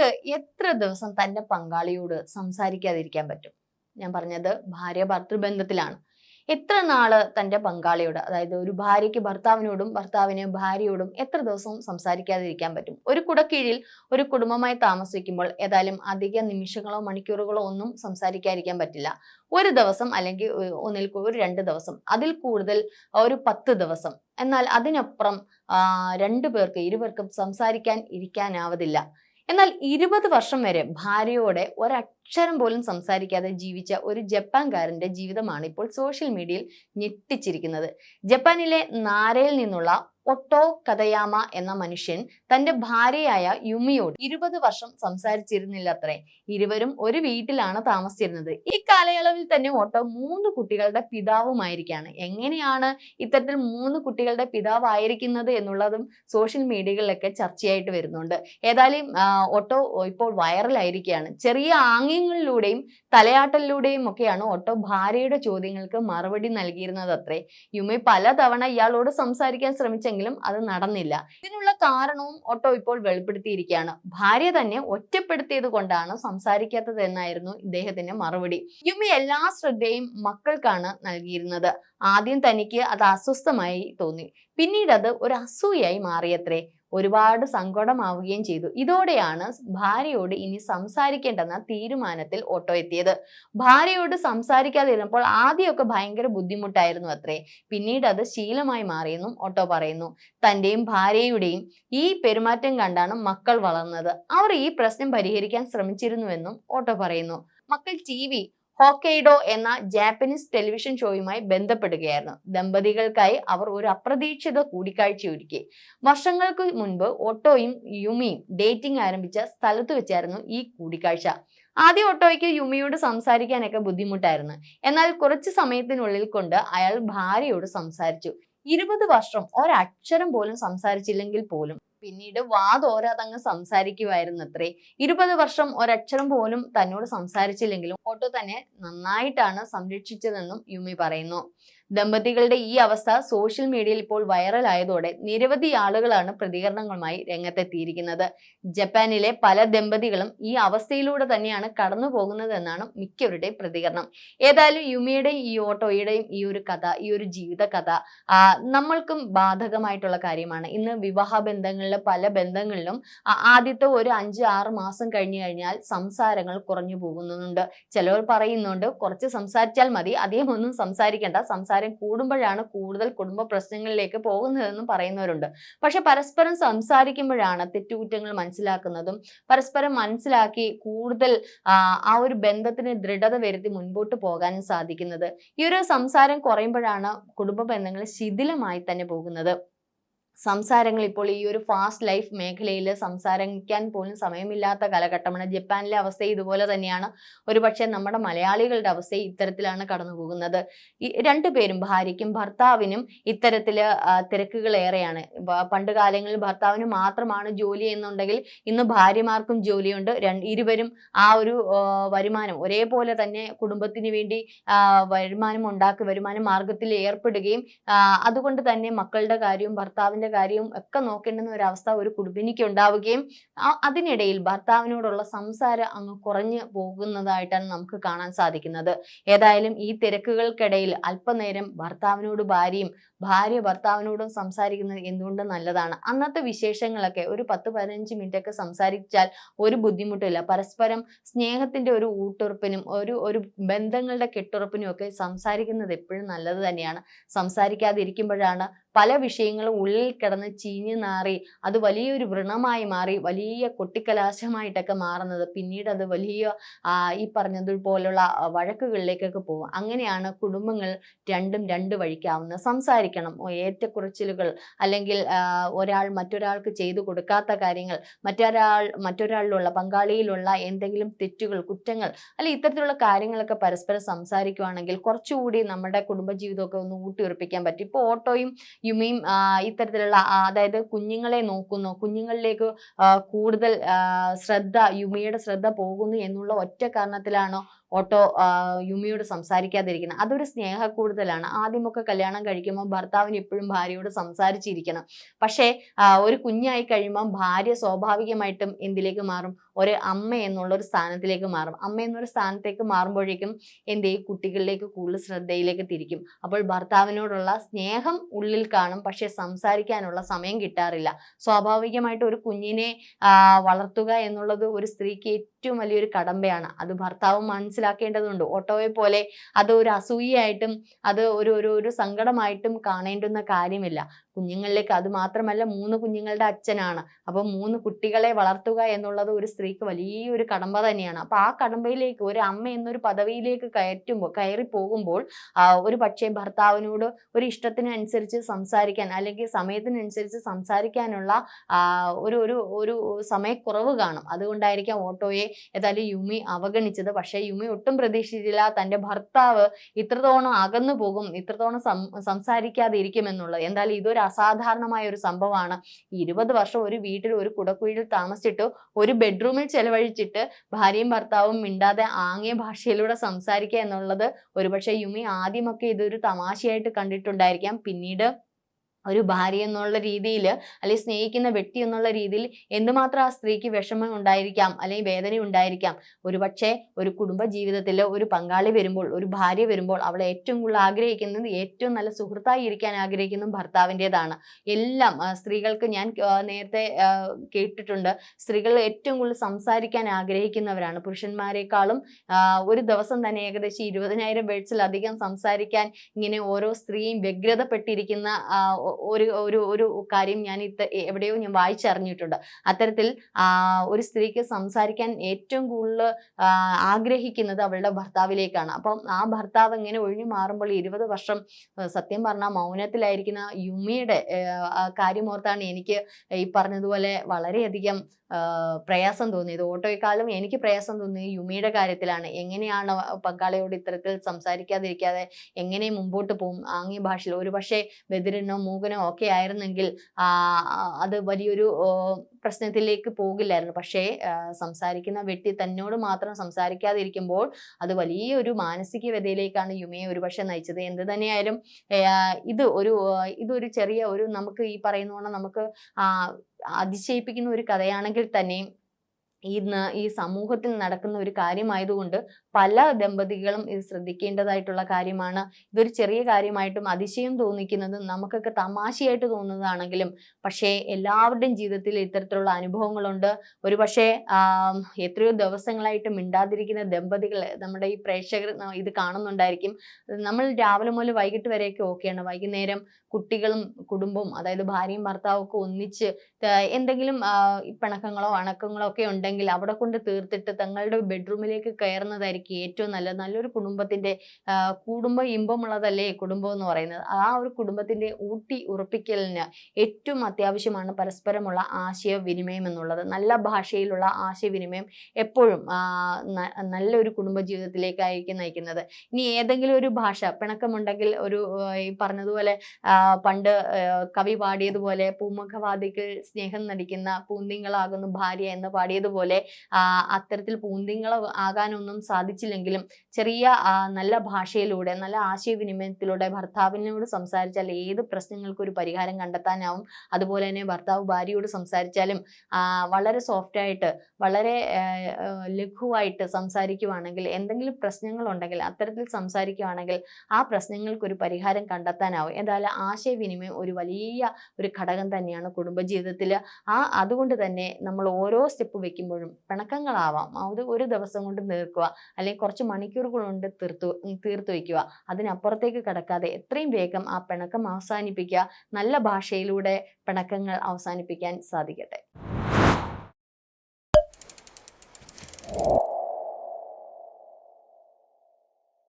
ഒരാൾക്ക് എത്ര ദിവസം തന്റെ പങ്കാളിയോട് സംസാരിക്കാതിരിക്കാൻ പറ്റും? ഞാൻ പറഞ്ഞത് ഭാര്യ ഭർത്തൃബന്ധത്തിലാണ് എത്ര നാൾ തന്റെ പങ്കാളിയോട് അതായത് ഒരു ഭാര്യയ്ക്ക് ഭർത്താവിനോടും ഭർത്താവിന് ഭാര്യയോടും എത്ര ദിവസം സംസാരിക്കാതിരിക്കാൻ പറ്റും? ഒരു കുടക്കീഴിൽ ഒരു കുടുംബമായി താമസിക്കുമ്പോൾ ഏതായാലും അധിക നിമിഷങ്ങളോ മണിക്കൂറുകളോ ഒന്നും സംസാരിക്കാതിരിക്കാൻ പറ്റില്ല. ഒരു ദിവസം അല്ലെങ്കിൽ ഒന്നിൽ ഒരു രണ്ട് ദിവസം. അതിൽ കൂടുതൽ ഒരു പത്ത് ദിവസം. എന്നാൽ അതിനപ്പുറം രണ്ടു പേർക്ക് ഇരുപേർക്കും സംസാരിക്കാൻ ഇരിക്കാനാവതില്ല. എന്നാൽ ഇരുപത് വർഷം വരെ ഭാര്യയോടെ ഒരക്ഷരം പോലും സംസാരിക്കാതെ ജീവിച്ച ഒരു ജപ്പാൻകാരന്റെ ജീവിതമാണ് ഇപ്പോൾ സോഷ്യൽ മീഡിയയിൽ ഞെട്ടിച്ചിരിക്കുന്നത്. ജപ്പാനിലെ നാരയിൽ നിന്നുള്ള ഒട്ടോ കഥയാമ എന്ന മനുഷ്യൻ തന്റെ ഭാര്യയായ യുമിയോട് ഇരുപത് വർഷം സംസാരിച്ചിരുന്നില്ലത്രേ. ഇരുവരും ഒരു വീട്ടിലാണ് താമസിച്ചിരുന്നത്. ഈ കാലയളവിൽ തന്നെ ഒട്ടോ മൂന്ന് കുട്ടികളുടെ പിതാവുമായിരിക്കാണ്. എങ്ങനെയാണ് ഇത്തരത്തിൽ മൂന്ന് കുട്ടികളുടെ പിതാവായിരിക്കുന്നത് എന്നുള്ളതും സോഷ്യൽ മീഡിയകളിലൊക്കെ ചർച്ചയായിട്ട് വരുന്നുണ്ട്. ഏതായാലും ഒട്ടോ ഇപ്പോൾ വൈറലായിരിക്കുകയാണ് ചെറിയ ആംഗ്യങ്ങളിലൂടെയും തലയാട്ടലിലൂടെയും ഒക്കെയാണ് ഓട്ടോ ഭാര്യയുടെ ചോദ്യങ്ങൾക്ക് മറുപടി നൽകിയിരുന്നത് അത്രേ. യുമെ പലതവണ ഇയാളോട് സംസാരിക്കാൻ ശ്രമിച്ചെങ്കിലും അത് നടന്നില്ല. ഇതിനുള്ള കാരണവും ഓട്ടോ ഇപ്പോൾ വെളിപ്പെടുത്തിയിരിക്കുകയാണ്. ഭാര്യ തന്നെ ഒറ്റപ്പെടുത്തിയത് കൊണ്ടാണ് സംസാരിക്കാത്തത് എന്നായിരുന്നു ഇദ്ദേഹത്തിന്റെ മറുപടി. യുമി എല്ലാ ശ്രദ്ധയും മക്കൾക്കാണ് നൽകിയിരുന്നത്. ആദ്യം തനിക്ക് അത് അസ്വസ്ഥമായി തോന്നി. പിന്നീട് അത് ഒരു അസൂയായി മാറിയത്രേ. ഒരുപാട് സങ്കടമാവുകയും ചെയ്തു. ഇതോടെയാണ് ഭാര്യയോട് ഇനി സംസാരിക്കേണ്ടെന്ന തീരുമാനത്തിൽ ഓട്ടോ എത്തിയത്. ഭാര്യയോട് സംസാരിക്കാതിരുന്നപ്പോൾ ആദ്യമൊക്കെ ഭയങ്കര ബുദ്ധിമുട്ടായിരുന്നു അത്രേ. പിന്നീട് അത് ശീലമായി മാറിയെന്നും ഓട്ടോ പറയുന്നു. തന്റെയും ഭാര്യയുടെയും ഈ പെരുമാറ്റം കണ്ടാണ് മക്കൾ വളർന്നത്. അവർ ഈ പ്രശ്നം പരിഹരിക്കാൻ ശ്രമിച്ചിരുന്നുവെന്നും ഓട്ടോ പറയുന്നു. മക്കൾ ടി വി ഹോക്കൈഡോ എന്ന ജാപ്പനീസ് ടെലിവിഷൻ ഷോയുമായി ബന്ധപ്പെടുകയായിരുന്നു. ദമ്പതികൾക്കായി അവർ ഒരു അപ്രതീക്ഷിത കൂടിക്കാഴ്ച ഒരുക്കി. വർഷങ്ങൾക്ക് മുൻപ് ഓട്ടോയും യുമിയും ഡേറ്റിംഗ് ആരംഭിച്ച സ്ഥലത്ത് വെച്ചായിരുന്നു ഈ കൂടിക്കാഴ്ച. ആദ്യം ഓട്ടോയ്ക്ക് യുമിയോട് സംസാരിക്കാനൊക്കെ ബുദ്ധിമുട്ടായിരുന്നു. എന്നാൽ കുറച്ച് സമയത്തിനുള്ളിൽ കൊണ്ട് അയാൾ ഭാര്യയോട് സംസാരിച്ചു. ഇരുപത് വർഷം ഒരക്ഷരം പോലും സംസാരിച്ചില്ലെങ്കിൽ പോലും പിന്നീട് വാതോരാതങ്ങ് സംസാരിക്കുമായിരുന്നു അത്രേ. ഇരുപത് വർഷം ഒരക്ഷരം പോലും തന്നോട് സംസാരിച്ചില്ലെങ്കിലും ഓട്ടോ തന്നെ നന്നായിട്ടാണ് സംരക്ഷിച്ചതെന്നും യുമി പറയുന്നു. ദമ്പതികളുടെ ഈ അവസ്ഥ സോഷ്യൽ മീഡിയയിൽ ഇപ്പോൾ വൈറലായതോടെ നിരവധി ആളുകളാണ് പ്രതികരണങ്ങളുമായി രംഗത്തെത്തിയിരിക്കുന്നത്. ജപ്പാനിലെ പല ദമ്പതികളും ഈ അവസ്ഥയിലൂടെ തന്നെയാണ് കടന്നു പോകുന്നതെന്നാണ് മിക്കവരുടെയും പ്രതികരണം. ഏതായാലും യുമിയുടെയും ഈ ഓട്ടോയുടെയും ഈ ഒരു കഥ ഈ ഒരു ജീവിത കഥ നമ്മൾക്കും ബാധകമായിട്ടുള്ള കാര്യമാണ്. ഇന്ന് വിവാഹ ബന്ധങ്ങളിലെ പല ബന്ധങ്ങളിലും ആദ്യത്തെ ഒരു അഞ്ച് ആറ് മാസം കഴിഞ്ഞു കഴിഞ്ഞാൽ സംസാരങ്ങൾ കുറഞ്ഞു പോകുന്നുണ്ട്. ചിലവർ പറയുന്നുണ്ട് കുറച്ച് സംസാരിച്ചാൽ മതി അധികം ഒന്നും സംസാരിക്കേണ്ട സംസാരം കൂടുമ്പോഴാണ് കൂടുതൽ കുടുംബ പ്രശ്നങ്ങളിലേക്ക് പോകുന്നതെന്നും പറയുന്നവരുണ്ട്. പക്ഷെ പരസ്പരം സംസാരിക്കുമ്പോഴാണ് തെറ്റുകുറ്റങ്ങൾ മനസ്സിലാക്കുന്നതും പരസ്പരം മനസ്സിലാക്കി കൂടുതൽ ആ ഒരു ബന്ധത്തിന് ദൃഢത വരുത്തി മുൻപോട്ട് പോകാനും സാധിക്കുന്നത്. ഈ ഒരു സംസാരം കുറയുമ്പോഴാണ് കുടുംബ ബന്ധങ്ങൾ ശിഥിലമായി തന്നെ പോകുന്നത്. സംസാരങ്ങൾ ഇപ്പോൾ ഈ ഒരു ഫാസ്റ്റ് ലൈഫ് മേഖലയിൽ സംസാരിക്കാൻ പോലും സമയമില്ലാത്ത കാലഘട്ടമാണ്. ജപ്പാനിലെ അവസ്ഥ ഇതുപോലെ തന്നെയാണ്. ഒരുപക്ഷെ നമ്മുടെ മലയാളികളുടെ അവസ്ഥ ഇത്തരത്തിലാണ് കടന്നു പോകുന്നത് രണ്ടുപേരും ഭാര്യയ്ക്കും ഭർത്താവിനും ഇത്തരത്തിൽ തിരക്കുകൾ ഏറെയാണ്. പണ്ട് കാലങ്ങളിൽ ഭർത്താവിന് മാത്രമാണ് ജോലി എന്നുണ്ടെങ്കിൽ ഇന്ന് ഭാര്യമാർക്കും ജോലിയുണ്ട്. ഇരുവരും ആ ഒരു വരുമാനം ഒരേപോലെ തന്നെ കുടുംബത്തിന് വേണ്ടി വരുമാനം ഉണ്ടാക്കി വരുമാന മാർഗത്തിൽ ഏർപ്പെടുകയും അതുകൊണ്ട് തന്നെ മക്കളുടെ കാര്യവും ഭർത്താവിന്റെ കാര്യവും ഒക്കെ നോക്കേണ്ടുന്ന ഒരു അവസ്ഥ ഒരു കുടുംബിനിക്ക് ഉണ്ടാവുകയും അതിനിടയിൽ ഭർത്താവിനോടുള്ള സംസാരം അങ്ങ് കുറഞ്ഞു പോകുന്നതായിട്ടാണ് നമുക്ക് കാണാൻ സാധിക്കുന്നത്. ഏതായാലും ഈ തിരക്കുകൾക്കിടയിൽ അല്പനേരം ഭർത്താവിനോട് ഭാര്യയും ഭാര്യ ഭർത്താവിനോടും സംസാരിക്കുന്നത് എന്തുകൊണ്ട് നല്ലതാണ്? അന്നത്തെ വിശേഷങ്ങളൊക്കെ ഒരു പത്ത് പതിനഞ്ച് മിനിറ്റ് ഒക്കെ സംസാരിച്ചാൽ ഒരു ബുദ്ധിമുട്ടില്ല പരസ്പരം സ്നേഹത്തിന്റെ ഒരു ഊട്ടുറപ്പിനും ഒരു ഒരു ബന്ധങ്ങളുടെ കെട്ടുറപ്പിനും ഒക്കെ സംസാരിക്കുന്നത് എപ്പോഴും നല്ലത് തന്നെയാണ്. സംസാരിക്കാതിരിക്കുമ്പോഴാണ് പല വിഷയങ്ങളും ഉള്ളിൽ കിടന്ന് ചീഞ്ഞു നാറി അത് വലിയൊരു വ്രണമായി മാറി വലിയ കൊട്ടിക്കലാശമായിട്ടൊക്കെ മാറുന്നത്. പിന്നീട് അത് വലിയ ഈ പറഞ്ഞതുപോലുള്ള വഴക്കുകളിലേക്കൊക്കെ പോകും. അങ്ങനെയാണ് കുടുംബങ്ങൾ രണ്ടും രണ്ട് വഴിക്കാവുന്ന സംസാരിക്കണം. ഏറ്റക്കുറച്ചിലുകൾ അല്ലെങ്കിൽ ഒരാൾ മറ്റൊരാൾക്ക് ചെയ്തു കൊടുക്കാത്ത കാര്യങ്ങൾ മറ്റൊരാൾ മറ്റൊരാളിലുള്ള പങ്കാളിയിലുള്ള എന്തെങ്കിലും തെറ്റുകൾ കുറ്റങ്ങൾ അല്ലെ ഇത്തരത്തിലുള്ള കാര്യങ്ങളൊക്കെ പരസ്പരം സംസാരിക്കുവാണെങ്കിൽ കുറച്ചുകൂടി നമ്മുടെ കുടുംബജീവിതമൊക്കെ ഒന്ന് ഊട്ടിയുറപ്പിക്കാൻ പറ്റും. ഇപ്പോൾ ഓട്ടോയും യുമിയും ആ, ഇത്തരത്തിലുള്ള ആ, അതായത് കുഞ്ഞുങ്ങളെ നോക്കുന്നു കുഞ്ഞുങ്ങളിലേക്ക് കൂടുതൽ ശ്രദ്ധ യുമിയുടെ ശ്രദ്ധ പോകുന്നു എന്നുള്ള ഒറ്റ കാരണത്തിലാണോ ഓട്ടോ യുമിയോട് സംസാരിക്കാതിരിക്കുന്നത് അതൊരു സ്നേഹ കൂടുതലാണ് ആദ്യമൊക്കെ കല്യാണം കഴിക്കുമ്പോൾ ഭർത്താവിന് എപ്പോഴും ഭാര്യയോട് സംസാരിച്ചിരിക്കണം. പക്ഷേ ഒരു കുഞ്ഞായി കഴിയുമ്പോൾ ഭാര്യ സ്വാഭാവികമായിട്ടും എന്തിലേക്ക് മാറും? ഒരു അമ്മ എന്നുള്ള ഒരു സ്ഥാനത്തിലേക്ക് മാറും. അമ്മ എന്നൊരു സ്ഥാനത്തേക്ക് മാറുമ്പോഴേക്കും എന്ത് ചെയ്യും? കുട്ടികളിലേക്ക് കൂടുതൽ ശ്രദ്ധയിലേക്ക് തിരിക്കും. അപ്പോൾ ഭർത്താവിനോടുള്ള സ്നേഹം ഉള്ളിൽ കാണും. പക്ഷെ സംസാരിക്കാനുള്ള സമയം കിട്ടാറില്ല. സ്വാഭാവികമായിട്ട് ഒരു കുഞ്ഞിനെ വളർത്തുക എന്നുള്ളത് ഒരു സ്ത്രീക്ക് ഏറ്റവും വലിയൊരു കടമ്പയാണ്. അത് ഭർത്താവ് മനസ്സിലാക്കേണ്ടതുണ്ട്. ഓട്ടോയെ പോലെ അത് ഒരു അസൂയയായിട്ടും അത് ഒരു ഒരു ഒരു സങ്കടമായിട്ടും കാണേണ്ടുന്ന കാര്യമില്ല. കുഞ്ഞുങ്ങളിലേക്ക്. അത് മാത്രമല്ല മൂന്ന് കുഞ്ഞുങ്ങളുടെ അച്ഛനാണ്. അപ്പൊ മൂന്ന് കുട്ടികളെ വളർത്തുക എന്നുള്ളത് ഒരു സ്ത്രീക്ക് വലിയൊരു കടമ്പ തന്നെയാണ്. അപ്പൊ ആ കടമ്പയിലേക്ക് ഒരു അമ്മ എന്നൊരു പദവിയിലേക്ക് കയറ്റുമ്പോൾ കയറി പോകുമ്പോൾ ഒരു പക്ഷേ ഭർത്താവിനോട് ഒരു ഇഷ്ടത്തിനനുസരിച്ച് സംസാരിക്കാൻ അല്ലെങ്കിൽ സമയത്തിനനുസരിച്ച് സംസാരിക്കാനുള്ള ഒരു ഒരു ഒരു സമയക്കുറവ് കാണും. അതുകൊണ്ടായിരിക്കാം ഓട്ടോയെ ഏതായാലും യുമി അവഗണിച്ചത്. പക്ഷേ യുമി ഒട്ടും പ്രതീക്ഷിച്ചില്ല തന്റെ ഭർത്താവ് ഇത്രത്തോളം അകന്നു പോകും ഇത്രത്തോളം സംസാരിക്കാതെ ഇരിക്കുമെന്നുള്ളത് എന്തായാലും ഇതൊരു അസാധാരണമായ ഒരു സംഭവമാണ്. ഇരുപത് വർഷം ഒരു വീട്ടിൽ ഒരു കുടക്കുഴിയിൽ താമസിച്ചിട്ട് ഒരു ബെഡ്റൂമിൽ ചെലവഴിച്ചിട്ട് ഭാര്യയും ഭർത്താവും മിണ്ടാതെ ആംഗ്യ ഭാഷയിലൂടെ സംസാരിക്കുക എന്നുള്ളത് ഒരുപക്ഷെ യുമി ആദ്യമൊക്കെ ഇതൊരു തമാശയായിട്ട് കണ്ടിട്ടുണ്ടായിരിക്കാം. പിന്നീട് ഒരു ഭാര്യ എന്നുള്ള രീതിയിൽ അല്ലെങ്കിൽ സ്നേഹിക്കുന്ന വ്യക്തി എന്നുള്ള രീതിയിൽ എന്തുമാത്രം ആ സ്ത്രീക്ക് വിഷമം ഉണ്ടായിരിക്കാം അല്ലെങ്കിൽ വേദന ഉണ്ടായിരിക്കാം. ഒരുപക്ഷെ ഒരു കുടുംബ ജീവിതത്തിൽ ഒരു പങ്കാളി വരുമ്പോൾ ഒരു ഭാര്യ വരുമ്പോൾ അവൾ ഏറ്റവും കൂടുതൽ ആഗ്രഹിക്കുന്നത് ഏറ്റവും നല്ല സുഹൃത്തായി ഇരിക്കാൻ ആഗ്രഹിക്കുന്നത് ഭർത്താവിന്റെതാണ്. എല്ലാം സ്ത്രീകൾക്ക് ഞാൻ നേരത്തെ കേട്ടിട്ടുണ്ട്. സ്ത്രീകൾ ഏറ്റവും കൂടുതൽ സംസാരിക്കാൻ ആഗ്രഹിക്കുന്നവരാണ്. പുരുഷന്മാരെക്കാളും ഒരു ദിവസം തന്നെ ഏകദേശം ഇരുപതിനായിരം വേർഡ്സിലധികം സംസാരിക്കാൻ ഇങ്ങനെ ഓരോ സ്ത്രീയും വ്യഗ്രതപ്പെട്ടിരിക്കുന്ന ഒരു ഒരു ഒരു കാര്യം ഞാൻ ഇത്ത എവിടെയോ ഞാൻ വായിച്ചറിഞ്ഞിട്ടുണ്ട്. അത്തരത്തിൽ ഒരു സ്ത്രീക്ക് സംസാരിക്കാൻ ഏറ്റവും കൂടുതൽ ആഗ്രഹിക്കുന്നത് അവളുടെ ഭർത്താവിലേക്കാണ്. അപ്പം ആ ഭർത്താവ് ഇങ്ങനെ ഒഴിഞ്ഞു മാറുമ്പോൾ ഇരുപത് വർഷം സത്യം പറഞ്ഞാൽ മൗനത്തിലായിരിക്കുന്ന യുമിയുടെ കാര്യമോർത്താണ് കാര്യം എനിക്ക് ഈ പറഞ്ഞതുപോലെ വളരെയധികം പ്രയാസം തോന്നിയത്. ഓട്ടോയെക്കാളും എനിക്ക് പ്രയാസം തോന്നിയത് യുമിയുടെ കാര്യത്തിലാണ്. എങ്ങനെയാണ് പങ്കാളിയോട് ഇത്തരത്തിൽ സംസാരിക്കാതിരിക്കാതെ എങ്ങനെ മുമ്പോട്ട് പോകും? ആംഗ്യ ഭാഷയിൽ ഒരു പക്ഷേ ബദിരനോ മൂകനോ ഒക്കെ ആയിരുന്നെങ്കിൽ അത് വലിയൊരു പ്രശ്നത്തിലേക്ക് പോകില്ലായിരുന്നു. പക്ഷേ സംസാരിക്കുന്ന വ്യക്തി തന്നോട് മാത്രം സംസാരിക്കാതിരിക്കുമ്പോൾ അത് വലിയൊരു മാനസിക വ്യതയിലേക്കാണ് യുമയെ ഒരുപക്ഷെ നയിച്ചത്. എന്ത് തന്നെയായാലും ഇത് ഒരു ഇതൊരു ചെറിയ ഒരു നമുക്ക് ഈ പറയുന്ന നമുക്ക് അതിശയിപ്പിക്കുന്ന ഒരു കഥയാണെങ്കിൽ തന്നെയും ഇന്ന് ഈ സമൂഹത്തിൽ നടക്കുന്ന ഒരു കാര്യമായതുകൊണ്ട് പല ദമ്പതികളും ഇത് ശ്രദ്ധിക്കേണ്ടതായിട്ടുള്ള കാര്യമാണ്. ഇതൊരു ചെറിയ കാര്യമായിട്ടും അതിശയം തോന്നിക്കുന്നത് നമുക്കൊക്കെ തമാശയായിട്ട് തോന്നുന്നതാണെങ്കിലും പക്ഷേ എല്ലാവരുടെയും ജീവിതത്തിൽ ഇത്തരത്തിലുള്ള അനുഭവങ്ങളുണ്ട്. ഒരു പക്ഷേ എത്രയോ ദിവസങ്ങളായിട്ട് മിണ്ടാതിരിക്കുന്ന ദമ്പതികൾ നമ്മുടെ ഈ പ്രേക്ഷകർ ഇത് കാണുന്നുണ്ടായിരിക്കും. നമ്മൾ രാവിലെ മുതൽ വൈകിട്ട് വരെയൊക്കെ ഓക്കെയാണ്. വൈകുന്നേരം കുട്ടികളും കുടുംബവും അതായത് ഭാര്യയും ഭർത്താവും ഒക്കെ ഒന്നിച്ച് എന്തെങ്കിലും പിണക്കങ്ങളോ അണക്കങ്ങളോ ഒക്കെ ഉണ്ടെങ്കിൽ അവിടെ കൊണ്ട് തീർത്തിട്ട് തങ്ങളുടെ ബെഡ്റൂമിലേക്ക് കയറുന്നതായിരിക്കും ഏറ്റവും നല്ല നല്ലൊരു കുടുംബത്തിന്റെ കുടുംബ ഇമ്പമുള്ളതല്ലേ കുടുംബം എന്ന് പറയുന്നത്. ആ ഒരു കുടുംബത്തിന്റെ ഊട്ടി ഉറപ്പിക്കലിന് ഏറ്റവും അത്യാവശ്യമാണ് പരസ്പരമുള്ള ആശയവിനിമയം എന്നുള്ളത്. നല്ല ഭാഷയിലുള്ള ആശയവിനിമയം എപ്പോഴും നല്ലൊരു കുടുംബ ജീവിതത്തിലേക്കായിരിക്കും നയിക്കുന്നത്. ഇനി ഏതെങ്കിലും ഒരു ഭാഷ പിണക്കമുണ്ടെങ്കിൽ ഒരു ഈ പറഞ്ഞതുപോലെ പണ്ട് കവി പാടിയതുപോലെ പൂമുഖവാദികൾ സ്നേഹം നടിക്കുന്ന പൂന്തിങ്ങളാകുന്നു ഭാര്യ എന്ന് പാടിയതുപോലെ അത്തരത്തിൽ പൂന്തിങ്ങൾ ആകാനൊന്നും സാധിച്ചില്ലെങ്കിലും ചെറിയ നല്ല ഭാഷയിലൂടെ നല്ല ആശയവിനിമയത്തിലൂടെ ഭർത്താവിനോട് സംസാരിച്ചാൽ ഏത് പ്രശ്നങ്ങൾക്കും ഒരു പരിഹാരം കണ്ടെത്താനാവും. അതുപോലെ തന്നെ ഭർത്താവ് ഭാര്യയോട് സംസാരിച്ചാലും വളരെ സോഫ്റ്റ് ആയിട്ട് വളരെ ലഘുവായിട്ട് സംസാരിക്കുവാണെങ്കിൽ എന്തെങ്കിലും പ്രശ്നങ്ങളുണ്ടെങ്കിൽ അത്തരത്തിൽ സംസാരിക്കുവാണെങ്കിൽ ആ പ്രശ്നങ്ങൾക്കൊരു പരിഹാരം കണ്ടെത്താനാവും. എന്തായാലും ആശയവിനിമയം ഒരു വലിയ ഒരു ഘടകം തന്നെയാണ് കുടുംബജീവിതത്തിൽ ആ അതുകൊണ്ട് തന്നെ നമ്മൾ ഓരോ സ്റ്റെപ്പ് വെക്കുമ്പോഴും പിണക്കങ്ങളാവാം. അത് ഒരു ദിവസം കൊണ്ട് തീർക്കുക അല്ലെങ്കിൽ കുറച്ച് മണിക്കൂറുകൾ കൊണ്ട് തീർത്തു തീർത്തു വയ്ക്കുക. അതിനപ്പുറത്തേക്ക് കടക്കാതെ എത്രയും വേഗം ആ പിണക്കം അവസാനിപ്പിക്കുക. നല്ല ഭാഷയിലൂടെ പിണക്കങ്ങൾ അവസാനിപ്പിക്കാൻ സാധിക്കട്ടെ.